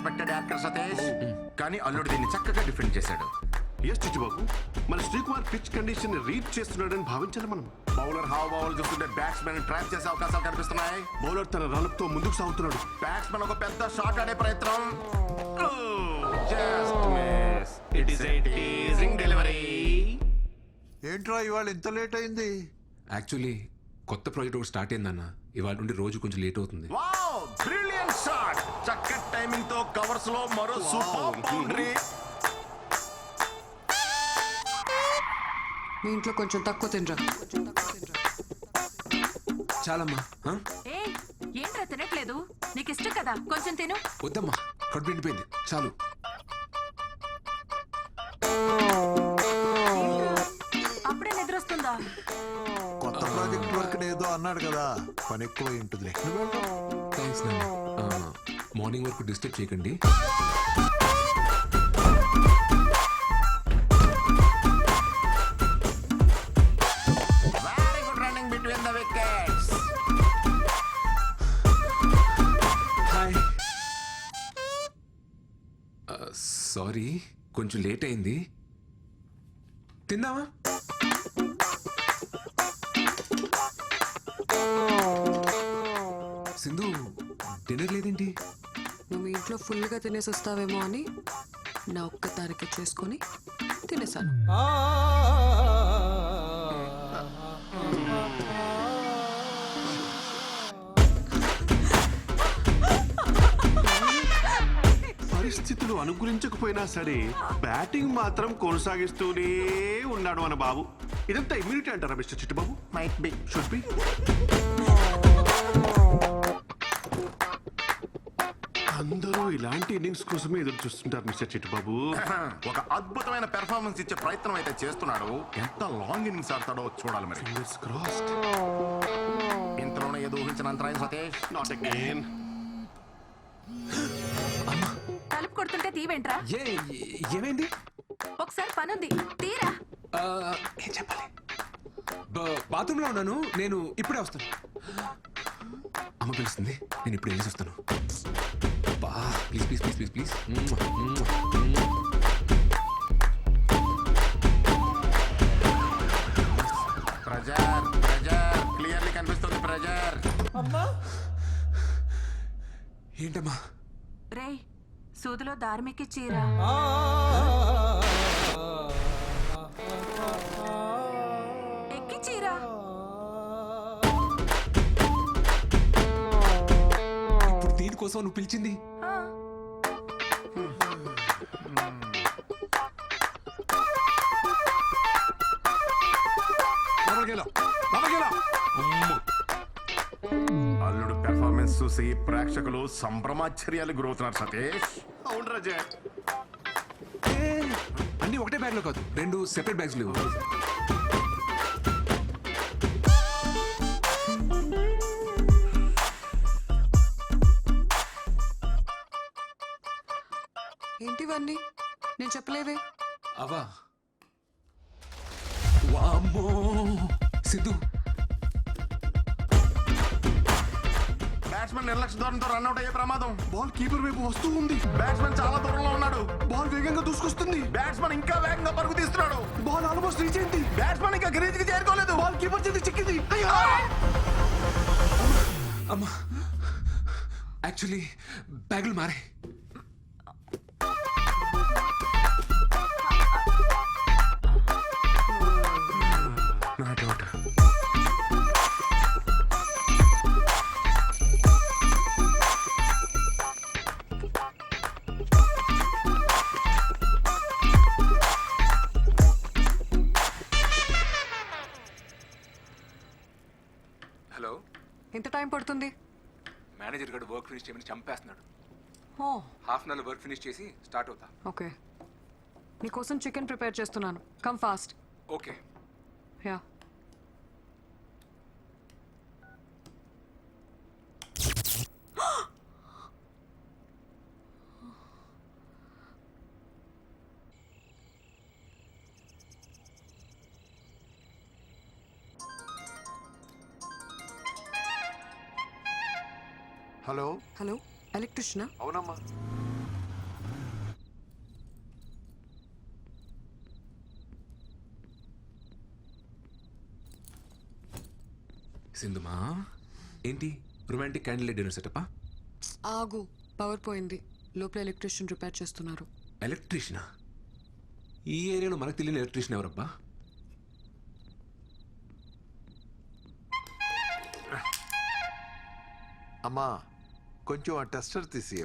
Unexpected actor Satish కానీ అల్లుడు దీన్ని చక్కగా డిఫెండ్ చేశాడు. ఎస్ చిట్టుబాబు. మన శ్రీకుమార్ పిచ్ కండిషన్ రీడ్ చేస్తున్నాడని భావించాలి మనం. బౌలర్ హావ్ బౌల్ చూస్తుంటే బ్యాట్స్మెన్ ట్రాప్ చేసే అవకాశాలు కనిపిస్తున్నాయి. బౌలర్ తన రన్అప్తో ముందుకు సాగుతున్నాడు. బ్యాట్స్మెన్ ఒక పెద్ద షాట్ ఆడే ప్రయత్నం. Just miss it is a teasing delivery ఏంట్రా ఇవాళ ఇంత లేట్ అయింది? యాక్చువల్లీ కొత్త ప్రాజెక్ట్ ఒకటి స్టార్ట్ అయిందన్న. ఇవాళ నుండి రోజు కొంచెం లేట్ అవుతుంది. Wow shot. చక్కటి టైమింగ్తో కవర్స్లో మరో సూపర్ బౌండరీ. మీ ఇంట్లో కొంచెం తక్కువ తినరా? చాలమ్మా ఆ? ఏ ఏంట్రా తినట్లేదు? నీకు ఇష్టం కదా కొంచెం తిను. వద్దమ్మా కడుపు నిండిపోయింది చాలు. అప్పుడే నిద్ర వస్తుందా కొత్త ప్రాజెక్ట్ వర్క్ ఏదో అన్నాడు కదా పని ఎక్కువ ఉంటుంది థ్యాంక్స్ నాన్న. మార్నింగ్ వరకు డిస్టర్బ్ చేయకండి. హాయ్ సారీ కొంచెం లేట్ అయింది. తిందామా డిన్నర్ లేదేంటి నువ్వు మీ ఇంట్లో ఫుల్గా తినేసి వస్తావేమో అని నా ఒక్క తారీఖు చేసుకొని తినేసాను పరిస్థితులు అనుకూలించకపోయినా సరే బ్యాటింగ్ మాత్రం కొనసాగిస్తూనే ఉన్నాడు మన బాబు. ఇదంతా ఇమ్యూనిటీ అంటారా mister Chittubabu? Might be should be అందరూ ఇలాంటి ఇన్నింగ్స్ కోసమే ఎదురు చూస్తుంటారు మిస్టర్ చిట్టుబాబు. ఒక అద్భుతమైన పెర్ఫార్మెన్స్ ఇచ్చే ప్రయత్నం అయితే చేస్తున్నాడు. ఎంత లాంగ్ ఇన్నింగ్స్ ఆడతాడో చూడాలి మరి. ఫింగర్స్ క్రాస్డ్ ఇంతలోనే ఏదో ఊహించిన అంతరాయం సతీష్. నాట్ అగైన్ తలుపు కొడుతుంటే తీవేంట్రా? ఏ ఏమైంది? ఒకసారి పనుంది. తీరా? ఆ, ఏం చెప్పాలి? బ- బాత్రూంలో ఉన్నాను నేను ఇప్పుడే వస్తాను. అమ్మ పిలుస్తుంది నేను ఇప్పుడు వెళ్ళేసి వస్తాను. బా please please please please please pressure pressure clearly కనిపిస్తుంది ప్రెజర్ ఏంటమ్మా? రేయ్ సూదిలో దారిమికి చీరా. ఎక్కి చీరా. ఇప్పుడు దీనికోసం నువ్వు పిలిచింది? చూసి ప్రేక్షకులు సంభ్రమాశ్చర్యాలు గురవుతున్నారు సతీష్. అవును రాజా. అన్నీ ఒకటే బ్యాగ్లో కాదు రెండు సెపరేట్ బ్యాగ్స్ లేవు ఏంటివన్నీ? నేను చెప్పలేవే. అవా? వామ్మో! సిద్ధు బ్యాట్స్మెన్ నిర్లక్ష్య ధోరణితో రన్అట్ అయ్యే ప్రమాదం. బాల్ కీపర్ వైపు వస్తూ ఉంది. బ్యాట్స్మెన్ చాలా దూరంలో ఉన్నాడు. బాల్ వేగంగా దూసుకొస్తుంది. బ్యాట్స్మెన్ ఇంకా వేగంగా పరుగు తీస్తున్నాడు. బాల్ ఆల్మోస్ట్ రీచ్ అయింది. బ్యాట్స్మెన్ ఇంకా గ్రీజ్కి చేరుకోలేదు. బాల్ కీపర్ చేతి చిక్కింది. అమ్మా. యాక్చువల్లీ బ్యాగులు మారే మేనేజర్ గడు వర్క్ ఫినిష్ చేయమని చంపేస్తున్నాడు. ఓ. Half an hour work finish చేసి స్టార్ట్ అవుతా. ఓకే. నీకోసం చికెన్ ప్రిపేర్ చేస్తున్నాను. Come fast. Okay. Yeah. Krishna? అవునమ్మా. సింధుమా ఏంటి? రొమాంటిక్ క్యాండిల్ డిన్నర్ సెటపా ఆగు పవర్ పోయింది. లోపల ఎలక్ట్రీషియన్ రిపేర్ చేస్తున్నారు. ఎలక్ట్రీషియనా? ఈ ఏరియాలో మనకు తెలియని ఎలక్ట్రీషియన్ ఎవరబ్బా? అమ్మా కొంచెం ఆ టెస్టర్ తీసి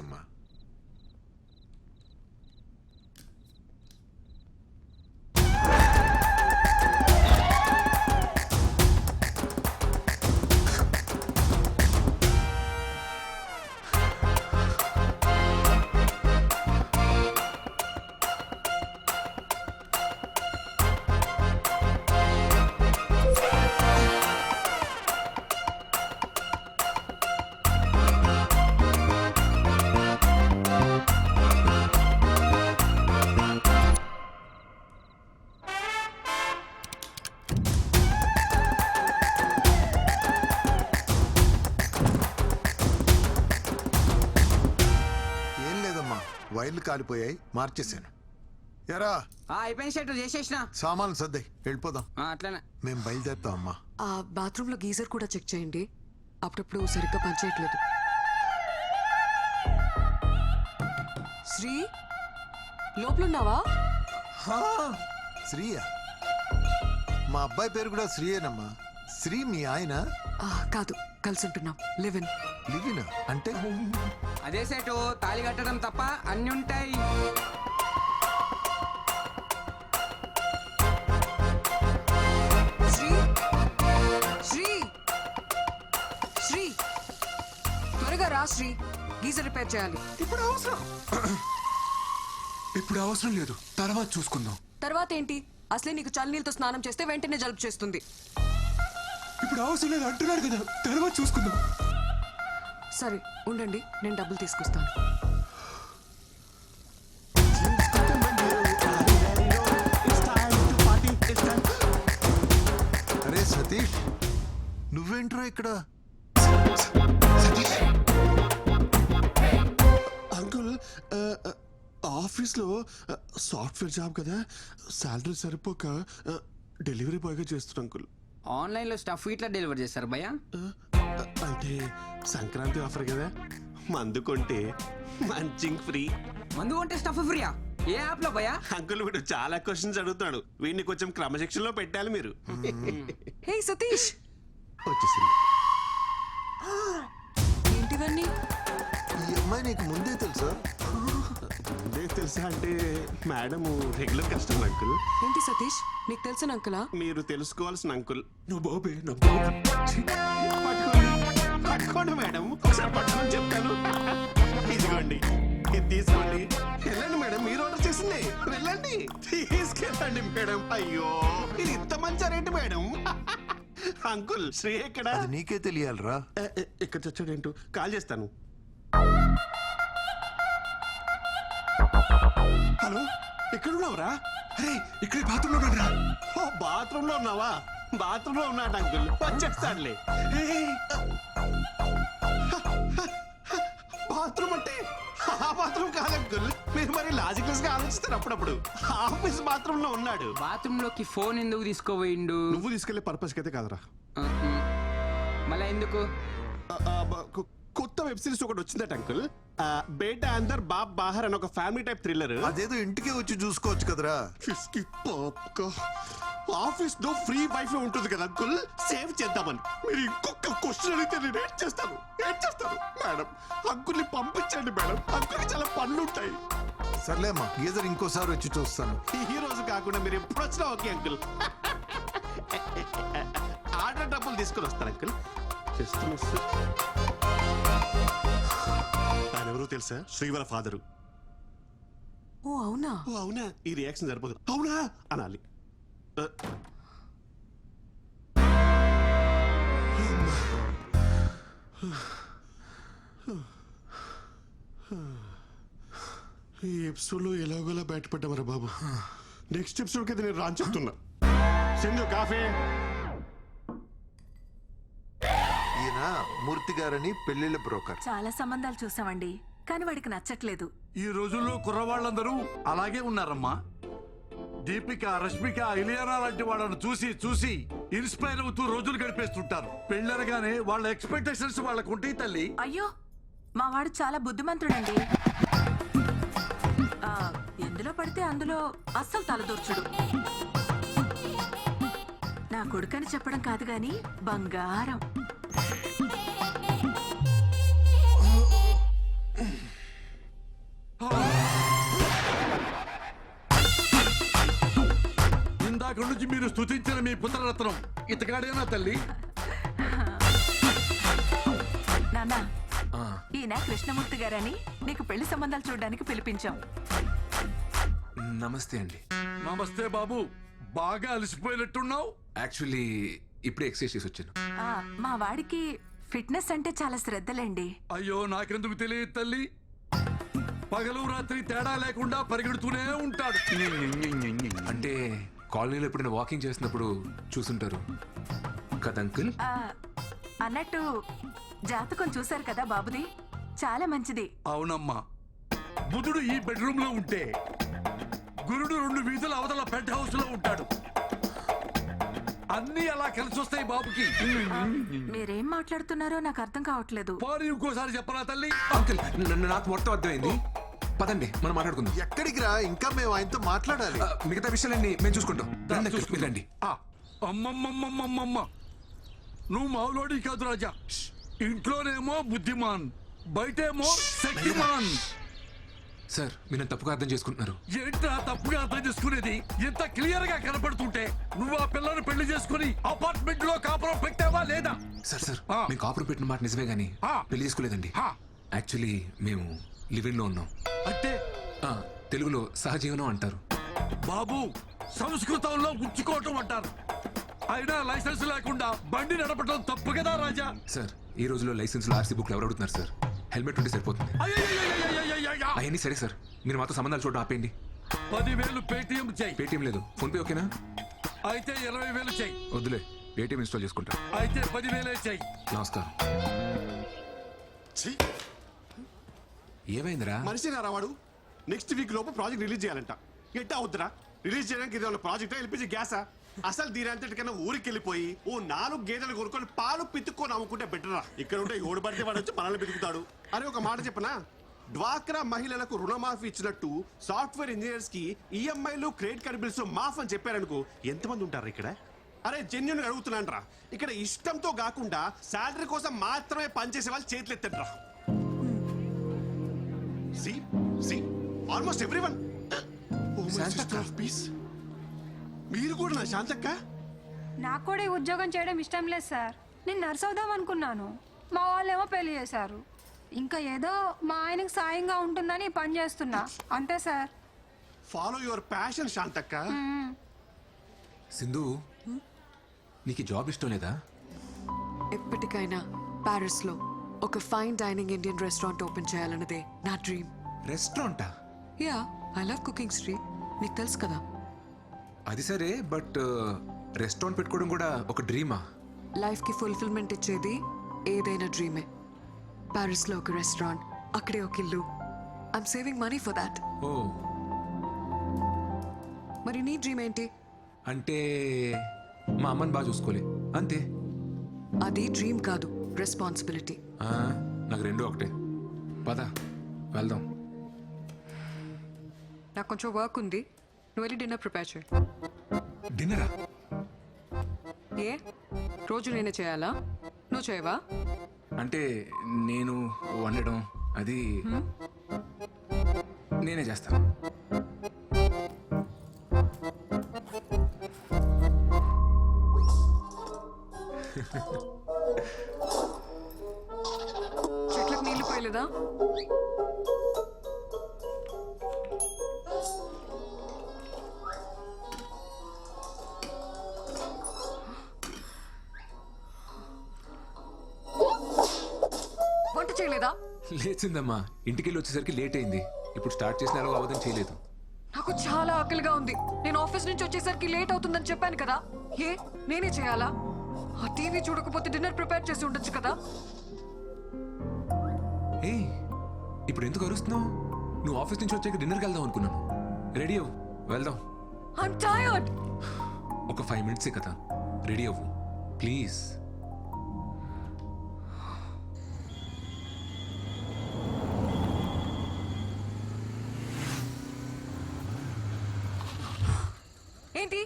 వైర్లు కాలిపోయాయి మార్చేశాను. ఎరా? ఆ, అయిపోయింది షెట్ చేసేసిన. సామాన్లు సర్దాయి వెళ్ళిపోదాం. అట్లనే. మేము బయలుదేరుతాం అమ్మా. ఆ బాత్రూంలో గీజర్ కూడా చెక్ చేయండి. అప్పుడప్పుడు సరిగ్గా పనిచేయట్లేదు శ్రీ లోపల ఉన్నావా శ్రీయా. మా అబ్బాయి పేరు కూడా శ్రీయేనమ్మా. శ్రీ మీ ఆయన? ఆ, కాదు కలిసి ఉంటున్నాం. లివిన్ లివినా అంటే? అదే సెటు తాళి కట్టడం తప్ప అన్ని ఉంటాయి. శ్రీ శ్రీ శ్రీ. త్వరగా రా శ్రీ గీజర్ రిపేర్ చేయాలి. ఇప్పుడు అవసరం. ఇప్పుడు అవసరం లేదు. తర్వాత చూసుకుందాం. తర్వాత ఏంటి? అసలే నీకు చల్లనీళ్ళతో స్నానం చేస్తే వెంటనే జలుబు చేస్తుంది. ఇప్పుడు అవసరం లేదు అంటున్నాడు కదా. తర్వాత చూసుకుందాం. సరే ఉండండి నేను డబ్బులు తీసుకొస్తాను. అరే సతీష్ నువ్వేంట్రా ఇక్కడ? అంకుల్ ఆఫీస్లో సాఫ్ట్వేర్ జాబ్ కదా? శాలరీ సరిపోక డెలివరీ బాయ్గా చేస్తున్నా అంకుల్. ఆన్లైన్లో స్టఫ్ ఇట్లా డెలివర్ చేస్తారు భయ్యా. ఆ, అంటే సంక్రాంతి ఆఫర్ కదా? మందు కొంటే మంచింగ్ ఫ్రీ. మందు కొంటే స్టఫ్ ఫ్రీయా? ఏ యాప్లో భయ్యా? అంకుల్ వీడు చాలా క్వశ్చన్స్ అడుగుతాడు వీడిని కొంచెం క్రమశిక్షణలో పెట్టాలి మీరు. హే సతీష్! వచ్చేసింది. ఏంటివన్నీ ఈ అమ్మాయి నీకు ముందే తెలుసా? ముందే తెలుసా అంటే మేడం రెగ్యులర్ కస్టమర్ అంకుల్. ఏంటి సతీష్? నీకు తెలిసిన అంకులా? మీరు తెలుసుకోవాల్సిన అంకుల్. నువ్వు బాబే నా బాబు పట్టుకోండి మేడం. ఒకసారి పట్టుకొని చెప్తాను. ఇదిగోండి. ఇది తీసుకోండి. వెళ్ళండి మేడం మీరు ఆర్డర్ చేసింది. వెళ్ళండి. తీసుకెళ్ళండి మేడం. అయ్యో ఇది ఇంత మంచి రేటు మేడం. అంకుల్ శ్రీ ఎక్కడ? అది నీకే తెలియాలిరా. ఇక్కడ చచ్చాడేంటో కాల్ చేస్తాను. హలో ఎక్కడున్నావురా అరే ఇక్కడే బాత్రూంలో ఉన్నాడు రా ఓ బాత్రూమ్లో ఉన్నావా? బాత్రూమ్లో ఉన్నాడు అంకుల్. వచ్చేస్తాడులే. బాత్రూమ్ కాదు అంకుల్. మీరు మరి లాజికల్స్గా ఆలోచిస్తారు అప్పుడప్పుడు. ఆఫీస్ బాత్రూమ్లో ఉన్నాడు. బాత్రూమ్లోకి ఫోన్ ఎందుకు తీసుకోపోయిండు నువ్వు తీసుకెళ్ళే పర్పస్ అయితే కాదురా. మళ్ళా ఎందుకు? ఆ, ఆ, బ- కొ- కొత్త వెబ్ సిరీస్ ఒకటి వచ్చిందట అంకుల్. బేటా అందర్ బాబ్ బాహర్ అని ఒక ఫ్యామిలీ టైప్ థ్రిల్లర్ అదేదో ఇంటికే వచ్చి చూసుకోవచ్చు కదరా. ఫిస్కి పాప్కా ఆఫీస్లో ఫ్రీ వైఫై ఉంటుంది కదా అంకుల్. సేవ్ చేద్దామని. మీరు ఇంకొక క్వశ్చన్ అడిగితే నేను ఏం చేస్తాను? ఏం చేస్తాను? మేడం అంకుల్ని పంపించండి మేడం. అంకుల్కి చాలా పనులు ఉంటాయి సర్లేమ్మా గీజర్ ఇంకోసారి వచ్చి చూస్తాను. ఈ రోజు కాకుండా మీరు ఎప్పుడు వచ్చినా ఓకే అంకుల్. ఆర్డర్ డబ్బులు తీసుకొని వస్తారు అంకుల్. చేస్తున్నా ఎవరో తెలుసా? శ్రీవర ఫాదరు. ఓ అవునా? ఓ అవునా? ఈ రియాక్షన్ సరిపోదు. అవునా? అనాలి. ఈ ఎపిసోడ్లో ఎలాగోలా బయటపడ్డామరా బాబు. నెక్స్ట్ ఎపిసోడ్కి అయితే నేను రాని చెప్తున్నా. సింధు కాఫీ. ఈయన మూర్తి గారని పెళ్ళిళ్ళ బ్రోకర్. చాలా సంబంధాలు చూసామండి కానీ వాడికి నచ్చట్లేదు. ఈ రోజుల్లో కుర్రవాళ్ళందరూ అలాగే ఉన్నారమ్మా. దీపిక రష్మిక ఇలియానా లాంటి వాళ్ళను చూసి చూసి ఇన్స్పైర్ అవుతూ రోజులు గడిపేస్తుంటారు. పెళ్ళనగానే వాళ్ళ ఎక్స్పెక్టేషన్స్ వాళ్ళకు ఉంటాయి తల్లి. అయ్యో మా వాడు చాలా బుద్ధిమంతుడండి. ఆ, ఎందులో పడితే అందులో అస్సలు తలదూర్చుడు. నా కొడుకని చెప్పడం కాదు గాని బంగారం. ఇందాక నుంచి మీరు స్తుతించిన మీ పుత్రరత్నం. ఇతగాడేనా తల్లి? నాన్న ఈయన కృష్ణమూర్తి గారని నీకు పెళ్ళి సంబంధాలు చూడడానికి పిలిపించాం. నమస్తే అండి. నమస్తే బాబు. బాగా అలసిపోయినట్టున్నావు? యాక్చువల్లీ ఇప్పుడే ఎక్సైజ్ చేసి వచ్చాను. ఆ, మా వాడికి ఫిట్నెస్ అంటే చాలా శ్రద్ధలేండి. అయ్యో నాకెందుకు తెలియదు తల్లి? పగలు రాత్రి తేడా లేకుండా పరిగెడుతూనే ఉంటాడు. అంటే కాలనీలో ఎప్పుడైనా వాకింగ్ చేస్తున్నప్పుడు చూసుంటారు కదా అంకుల్ ఆ, అన్నట్టు జాతకం చూశారు కదా బాబుది? చాలా మంచిది. అవునమ్మా. బుధుడు ఈ బెడ్రూమ్లో ఉంటే గురుడు రెండు వీధుల అవతల పెంట్ హౌస్లో ఉంటాడు. అన్ని అలా కలిసి వస్తాయి బాబుకి. మీరేం మాట్లాడుతున్నారో నాకు అర్థం కావట్లేదు. పోనీ ఇంకోసారి చెప్పరా తల్లి? అంకుల్ నన్ను నాకు మొత్తం అర్థమైంది. పదండి మనం మాట్లాడుకుందాం. ఎక్కడికి రా ఇంకా మేము ఆయనతో మాట్లాడాలి. ఆ, మిగతా విషయాలన్నీ మేము చూసుకుంటాం. రండి అంకుల్, ఆ, అమ్మమ్మమ్మమ్మమ్మమ్మ. నువ్వు మావులోడి కాదు రాజా. ఇంట్లోనేమో బుద్ధిమాన్ బయటేమో శక్తిమాన్. సార్ మీరు నన్ను తప్పుగా అర్థం చేసుకుంటున్నారు. ఏంట్రా తప్పుగా అర్థం చేసుకునేది? ఇంత క్లియర్గా కనపడుతుంటే నువ్వు ఆ పిల్లని పెళ్ళి చేసుకుని అపార్ట్మెంట్లో కాపురం పెట్టావా లేదా? సార్ సార్ ఆ. మేము కాపురం పెట్టిన మాట నిజమే గానీ ఆ. పెళ్ళి చేసుకోలేదండి. ఆ. యాక్చువల్లీ మేము లివింగ్లో ఉన్నాం. అంటే? ఆ, తెలుగులో సహజీవనం అంటారు. బాబు సంస్కృతంలో ఉంచుకోవటం అంటారు. అయినా లైసెన్స్ లేకుండా బండి నడపటం తప్పు కదా రాజా. సార్ ఈ రోజులో లైసెన్స్ ఆర్సీ బుక్ ఎవరు అడుగుతున్నారు సార్? హెల్మెట్ ఉంటే సరిపోతుంది. అవన్నీ సరే సార్. మీరు మాతో సంబంధాలు చూడడం ఆపేయండి. పదివేలు పేటిఎం చెయ్యి పేటీఎం లేదు. ఫోన్ పే ఓకేనా? అయితే ఇరవై వేలు చెయ్యి వద్దులే. పేటీఎం ఇన్స్టాల్ చేసుకుంటా. అయితే పదివేలే చెయ్యి నమస్కారం. ఏమైందిరా? మనిషి రావాడు నెక్స్ట్ వీక్ లోపు ప్రాజెక్ట్ రిలీజ్ చేయాలంట. ఎట్టా అవుతురా రిలీజ్ చేయడానికి ఇది ప్రాజెక్ట్ ఎల్పిజి గ్యాసా? అసలు దీని అంతటికన్నా ఊరికి వెళ్ళిపోయి ఓ నాలుగు గేదెలు కొనుక్కొని పాలు పితుక్కొని అమ్ముకుంటే బెటరా ఇక్కడ ఉంటే ఓడి పడితే వాడు వచ్చి మనల్ని పితుకుతాడు. అని ఒక మాట చెప్పనా? డ్వాక్రా మహిళలకు రుణమాఫీ ఇచ్చినట్టు సాఫ్ట్వేర్ ఇంజనీర్స్కి ఈఎంఐలు క్రెడిట్ కార్డ్ బిల్స్ మాఫ్ అని చెప్పారనుకో ఎంతమంది ఉంటారు ఇక్కడ? అరే జెన్యున్ అడుగుతున్నాను ఇక్కడ ఇష్టంతో కాకుండా శాలరీ కోసం మాత్రమే పనిచేసే వాళ్ళు చేతులు ఎత్తండి see see almost every one of piece మీరు కూడా నా శాంతక్క? నాకు కూడా ఈ ఉద్యోగం చేయడం ఇష్టం లేదు సార్. నేను నర్స్ అవుదాం అనుకున్నాను. మా వాళ్ళేమో పెళ్ళి చేశారు. ఇంకా ఏదో మా ఆయనకు సాయంగా ఉంటుందని పని చేస్తున్నా. అంతే sir. Follow your passion శాంతక్క Sindhu నీకు జాబ్ ఇష్టం లేదా? ఎప్పటికైనా ప్యారిస్లో ఒక fine dining Indian restaurant open చేయాలన్నదే నా డ్రీమ్. రెస్టారెంటా? Yeah I love cooking Sri నీకు తెలుసు కదా. అది సరే బట్ రెస్టారెంట్ పెట్టుకోవడం కూడా ఒక డ్రీమా? లైఫ్కి ఫుల్ఫిల్మెంట్ ఇచ్చేది ఏదైనా డ్రీమే. ప్యారిస్లో ఒక రెస్టారెంట్ అక్కడే ఒక ఇల్లు I'm saving money for that oh. మరి నీ డ్రీమ్ ఏంటి అంటే మా అమ్మని బాగా చూసుకోలే. అంతే. అది డ్రీమ్ కాదు రెస్పాన్సిబిలిటీ ఆ, నాకు రెండు ఒకటే. పద వెళ్దాం. నాకు కొంచెం వర్క్ ఉంది. నువ్వు వెళ్ళి డిన్నర్ ప్రిపేర్ చేయి. డిన్నరా ఏ? రోజు నేనే చేయాలా? నువ్వు చేయవా? అంటే నేను వండడం అది నేనే చేస్తాను. చెట్లకు నీళ్ళు పోయలేదా? లేచిందమ్మా ఇంటికి వెళ్ళి వచ్చేసరికి లేట్ అయింది. ఇప్పుడు స్టార్ట్ చేసిన ఎలాగో అవధం చేయలేదు. నాకు చాలా ఆకలిగా ఉంది. నేను ఆఫీస్ నుంచి వచ్చేసరికి లేట్ అవుతుందని చెప్పాను కదా. ఏ? నేనే చేయాలా? ఆ టీవీ చూడకపోతే డిన్నర్ ప్రిపేర్ చేసి ఉండొచ్చు కదా. ఏయ్ ఇప్పుడు ఎందుకు అరుస్తున్నావు? నువ్వు ఆఫీస్ నుంచి వచ్చాక డిన్నర్కి వెళ్దాం అనుకున్నాను. రెడీ అవ్వు. వెళ్దాం. ఐమ్ టైర్డ్ ఒక ఫైవ్ మినిట్సే కదా. రెడీ అవ్వు. ప్లీజ్ ఏంటి?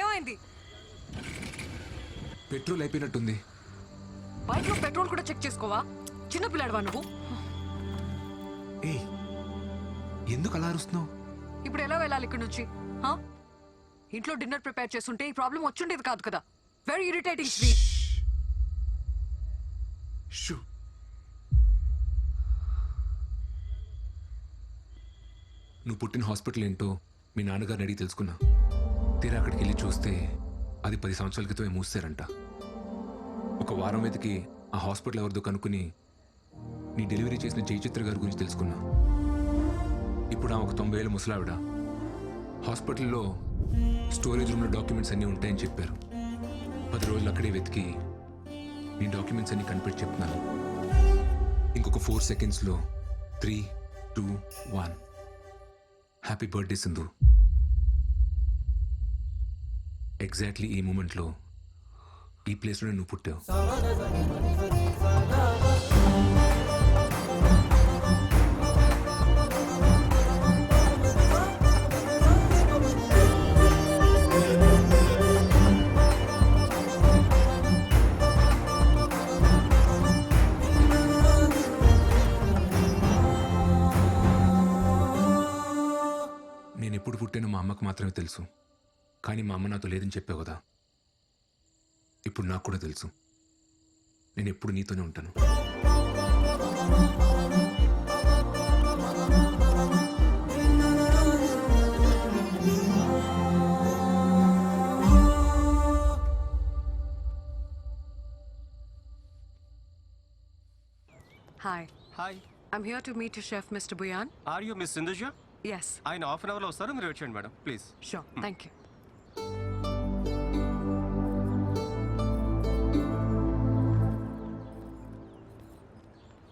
ఏమైంది? పెట్రోల్ అయిపోయినట్టుంది. బైక్లో పెట్రోల్ కూడా చెక్ చేసుకోవా? చిన్న పిల్లాడవా నువ్వు? ఏయ్ ఎందుకు అలా అరుస్తున్నావు? ఇప్పుడు ఎలా వెళ్ళాలి ఇక్కడ నుంచి? ఇంట్లో డిన్నర్ ప్రిపేర్ చేస్తుంటే ఈ ప్రాబ్లం వచ్చుండేది కాదు కదా. వెరీ ఇరిటేటింగ్ షూ. నువ్వు పుట్టిన హాస్పిటల్ ఏంటో మీ నాన్నగారిని అడిగి తెలుసుకున్నా. తీరా అక్కడికి వెళ్ళి చూస్తే అది పది సంవత్సరాల క్రితమే మూసారంట ఒక వారం వెతికి ఆ హాస్పిటల్ ఎవరిదో కనుక్కుని నీ డెలివరీ చేసిన జయచిత్ర గారి గురించి తెలుసుకున్నా. ఇప్పుడు ఆ ఒక తొంభై ఏళ్ళ ముసలావిడ. హాస్పిటల్లో స్టోరేజ్ రూమ్లో డాక్యుమెంట్స్ అన్నీ ఉంటాయని చెప్పారు. పది రోజులు అక్కడే వెతికి నీ డాక్యుమెంట్స్ అన్నీ కనిపెట్టి చెప్తున్నాను. ఇంకొక ఫోర్ సెకండ్స్లో three two one. Happy birthday Sindhu exactly ఈ మూమెంట్లో ఈ ప్లేస్లో నువ్వు పుట్టావు. మాత్రమే తెలుసు. కానీ మా అమ్మ నాతో లేదని చెప్పావు కదా. ఇప్పుడు నాకు కూడా తెలుసు. నేను ఎప్పుడు నీతోనే ఉంటాను. Hi hi I'm here to meet chef mister Bhuyan are you miss Sindhuja yes ఆయన హాఫ్ అన్ అవర్లో వస్తారు మీరు వచ్చేయండి madam. Please sure thank you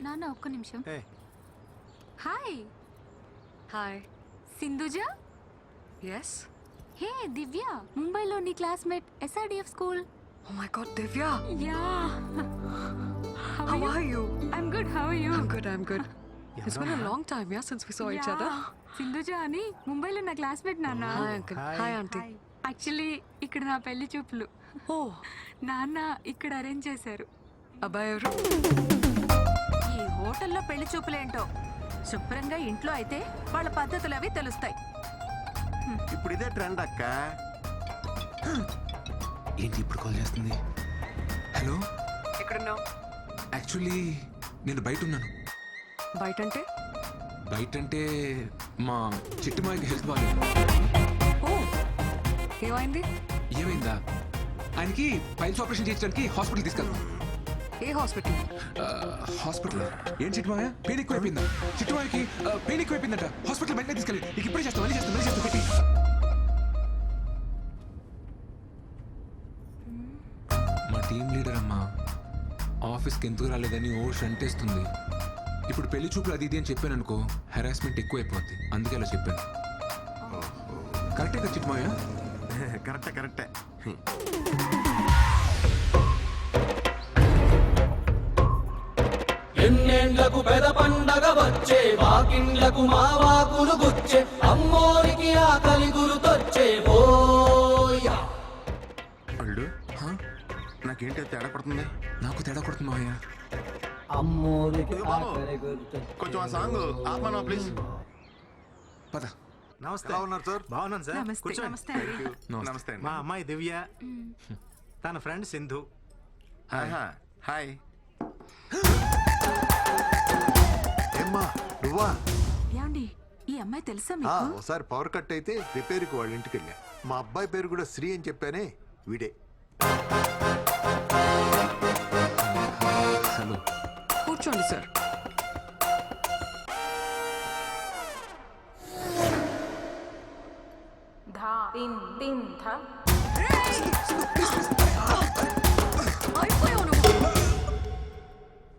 నాన్న ఒక్క నిమిషం. Hi hi Sindhuja? Yes hey Divya ముంబైలో నీ classmate SRDF school. Oh my god Divya. Yeah. How are you I'm good how are you I'm good, I'm good. It's been a long time, yeah, since we saw each other. Sindhuja అని ముంబైలో నా classmate నాన్న. Actually ఇక్కడ నా పెళ్ళి చూపులు. Oh, నాన్న ఇక్కడ అరేంజ్ చేశారు. అబ్బాయి ఎవరు? ఈ హోటల్లో పెళ్ళి చూపులేంటో? శుభ్రంగా ఇంట్లో అయితే వాళ్ళ పద్ధతులు అవి తెలుస్తాయి. ఇప్పుడు ఇదే ట్రెండ్ అక్క. ఏంటి ఇప్పుడు కాల్ చేస్తుంది? హలో? ఎక్కడున్నావు? యాక్చువల్లీ నేను బయట ఉన్నాను. బయట అంటే బయట అంటే మా చిట్టుమాయకి హెల్త్ బాగాలేదు ఓ ఏమైంది? ఏమైందా? ఆయనకి పైల్స్ ఆపరేషన్ చేయించడానికి హాస్పిటల్ తీసుకెళ్తాం ఏ హాస్పిటల్? హాస్పిటల్? ఏం చిట్టుమాయ పెయిన్ ఎక్కువైపోయిందా? చిట్టుమాయకి పెయిన్ ఎక్కువైపోయిందట. హాస్పిటల్ వెంటనే తీసుకెళ్ళి నీకు ఇప్పుడే చేస్తాం మళ్ళీ చేస్తాం మళ్ళీ చేస్తాం పెట్టి. మా టీం లీడర్ అమ్మా ఆఫీస్కి ఎందుకు రాలేదని ఓ షంటేస్తుంది. ఇప్పుడు పెళ్ళి చూపులు అది ఇది అని చెప్పాను అనుకో హెరాస్మెంట్ ఎక్కువైపోద్ది. అందుకే అలా చెప్పాను. కరెక్టే కదా చిట్టుమాయ కరెక్టే కరెక్టే. ఎన్నేళ్ళకు పెద పండగ వచ్చే వాకిండ్లకు మా వాకులు గుచ్చే అమ్మోరికి ఆకలి గురుతొచ్చే అల్లుడు నాకేంటి తేడా పడుతుంది నాకు తేడా కొడుతుంది మావయ్య. అమ్మోరికి కొంచెం ఆ సాంగ్ ఆపమా ప్లీజ్. పద. నమస్తే. ఎలా ఉన్నారు సార్? బాగున్నాను సార్. నమస్తే కూర్చోండి. నమస్తే మా అమ్మాయి దివ్య తన ఫ్రెండ్ సింధు. హాయ్. ఏమ్మా నువ్వా? ఏమండి ఈ అమ్మాయి తెలుసా మీకు? ఒకసారి పవర్ కట్ అయితే రిపేర్కి వాళ్ళ ఇంటికి వెళ్ళా మా అబ్బాయి పేరు కూడా శ్రీ అని చెప్పానే వీడే. కూర్చోండి సార్ అయిపోయావు నువ్వు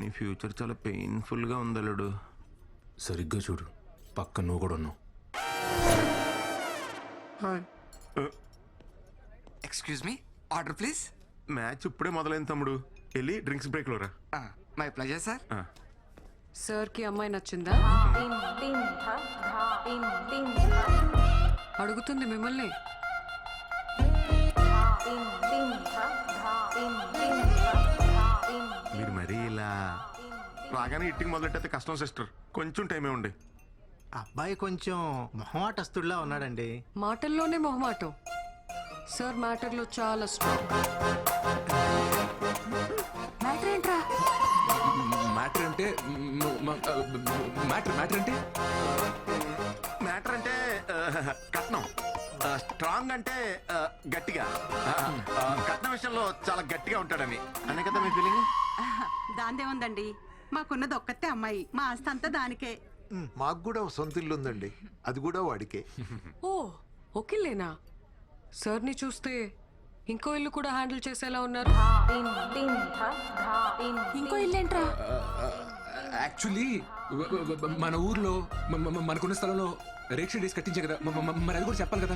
నీ ఫ్యూచర్ చాలా పెయిన్ఫుల్గా ఉంది అల్లుడు. సరిగ్గా చూడు. పక్క నువ్వు కూడా ఉన్నావు. Hi excuse me order please match ఇప్పుడే మొదలైంది తమ్ముడు. వెళ్ళి డ్రింక్స్ బ్రేక్ లోరా మై ప్లెజర్ సార్ సార్కి అమ్మాయి నచ్చిందా అడుగుతుంది మిమ్మల్ని మీరు మరీ ఇలా రాగానే ఇట్టింగ్ మొదలెట్టయితే కష్టం సిస్టర్. కొంచెం టైమే ఉండి. అబ్బాయి కొంచెం మొహమాటస్తుడిలా ఉన్నాడండి. మాటల్లోనే మొహమాటం. సార్ మ్యాటర్లో చాలా స్ట్రాంగ్ మ్యాటర్ అంటే మ్యాటర్ మ్యాటర్ అంటే? మ్యాటర్ అంటే కట్నం. స్ట్రాంగ్ అంటే గట్టిగా. కట్నం విషయంలో చాలా గట్టిగా ఉంటాడని. అనే కదా మీ ఫీలింగ్ దాందేముందండి? మాకున్నది ఒక్కతే అమ్మాయి. మా ఆస్తి అంతా దానికే. మాకు కూడా సొంత ఇల్లు ఉందండి. అది కూడా వాడికే. ఓ ఓకేలేనా సార్ని చూస్తే ఇంకో ఇల్లు కూడా హ్యాండిల్ చేసేలా ఉన్నారు? ఇంకో ఇల్లేంట్రా యాక్చువల్లీ మన ఊర్లో మనకున్న స్థలంలో రేక్ష డేస్ కట్టించే కదా. మరి అది కూడా చెప్పాలి కదా?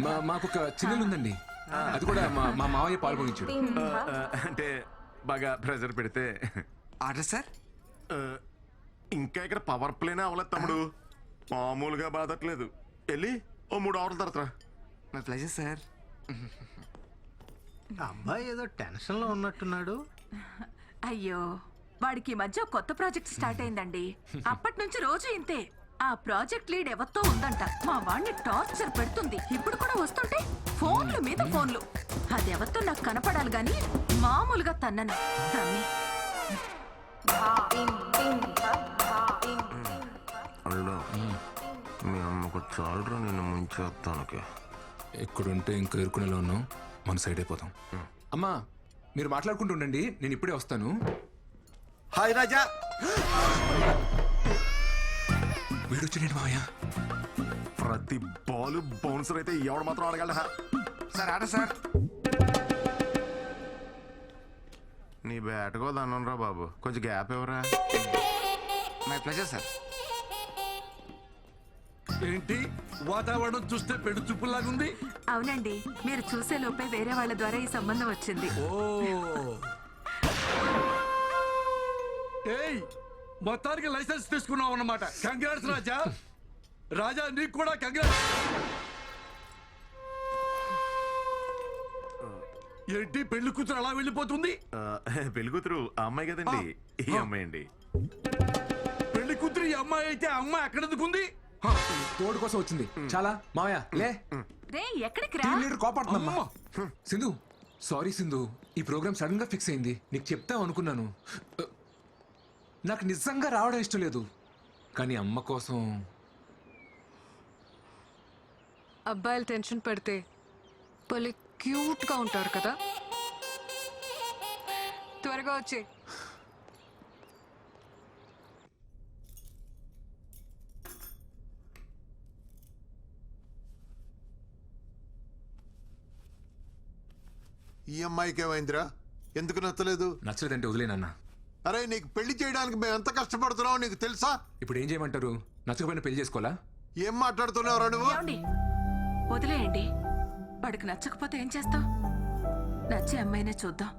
మా- మాకు ఒక చిన్నలు ఉందండి. అది కూడా మా మావయ్య పాల్గొనించాడు అంటే బాగా ప్రెజర్ పెడితే. Order sir? ఇంకా ఇక్కడ పవర్ ప్లేనే అవ్వలేదు తమ్ముడు. మామూలుగా బాధట్లేదు. వెళ్ళి ఓ మూడు అవర్ల తర్వాత. మై ప్లెజర్ సార్ అబ్బాయి ఏదో టెన్షన్లో ఉన్నట్టున్నాడు. అయ్యో వాడికి ఈ మధ్య కొత్త ప్రాజెక్ట్ స్టార్ట్ అయిందండి. అప్పటి నుంచి రోజు ఇంతే. ఆ ప్రాజెక్ట్ లీడ్ ఎవరితో ఉందంట. మా వాడిని టార్చర్ పెడుతుంది. ఇప్పుడు కూడా వస్తుంటే ఫోన్లు మీద ఫోన్లు. అది ఎవరితో నాకు కనపడాలి గాని మామూలుగా తన్నను. మీ అమ్మకు చాలరా నిన్ను ముంచేస్తానికి ఎక్కడుంటే ఇంకా ఇరుకునేలా ఉన్నాం మన సైడ్ అయిపోతాం అమ్మా మీరు మాట్లాడుకుంటూ ఉండండి నేను ఇప్పుడే వస్తాను. హాయ్ రాజా. వీడొచ్చాడు మావయ్య. ప్రతి బాల్ బౌన్సర్ అయితే ఎవడు మాత్రం ఆడగలరా సార్ ఆర్డర్ సార్. నీ బ్యాట్కో దన్నం రా బాబు. కొంచెం గ్యాప్ ఇవ్వరా? మై ప్లెజర్ సార్ ఏంటి? వాతావరణం చూస్తే పెడు చూపులాగుంది అవునండి మీరు చూసే లోపే వేరే వాళ్ళ ద్వారా ఈ సంబంధం వచ్చింది. ఓ. ఏయ్ మొత్తానికి లైసెన్స్ తీసుకున్నావు అన్నమాట. కంగ్రాట్స్ రాజా. రాజా నీకు కూడా కంగ్రాట్స్. ఏంటి పెళ్ళి కూతురు అలా వెళ్ళిపోతుంది? ఆ, పెళ్ళి కూతురు ఆ అమ్మాయి కదండి ఈ అమ్మాయి అండి. పెళ్ళి కూతురు ఈ అమ్మాయి అయితే ఆ అమ్మాయి ఎక్కడ ఎందుకుంది? హ, తోడు కోసం వచ్చింది. చాలా? మావయ్య లే. రే ఎక్కడికి రా? టీం లీడర్ కోపాడుతుందమ్మా. సింధు. సారీ సింధు. ఈ ప్రోగ్రామ్ సడన్గా ఫిక్స్ అయింది. నీకు చెప్తాం అనుకున్నాను. నాకు నిజంగా రావడం ఇష్టం లేదు. కానీ అమ్మ కోసం. అబ్బాయిలు టెన్షన్ పెడితే భలే క్యూట్గా ఉంటారు కదా. త్వరగా వచ్చే. ఈ అమ్మాయికి ఏమైందిరా? ఎందుకు నచ్చలేదు? నచ్చలేదంటే వదిలేనన్నా అరే నీకు పెళ్ళి చేయడానికి మేము ఎంత కష్టపడుతున్నావు నీకు తెలుసా? ఇప్పుడు ఏం చేయమంటారు? నచ్చకపోయినా పెళ్ళి చేసుకోవాలా? ఏం మాట్లాడుతున్నావురా నువ్వు? ఏమండి? వదిలేయండి. వాడికి నచ్చకపోతే ఏం చేస్తాం నచ్చే అమ్మాయినే చూద్దాం.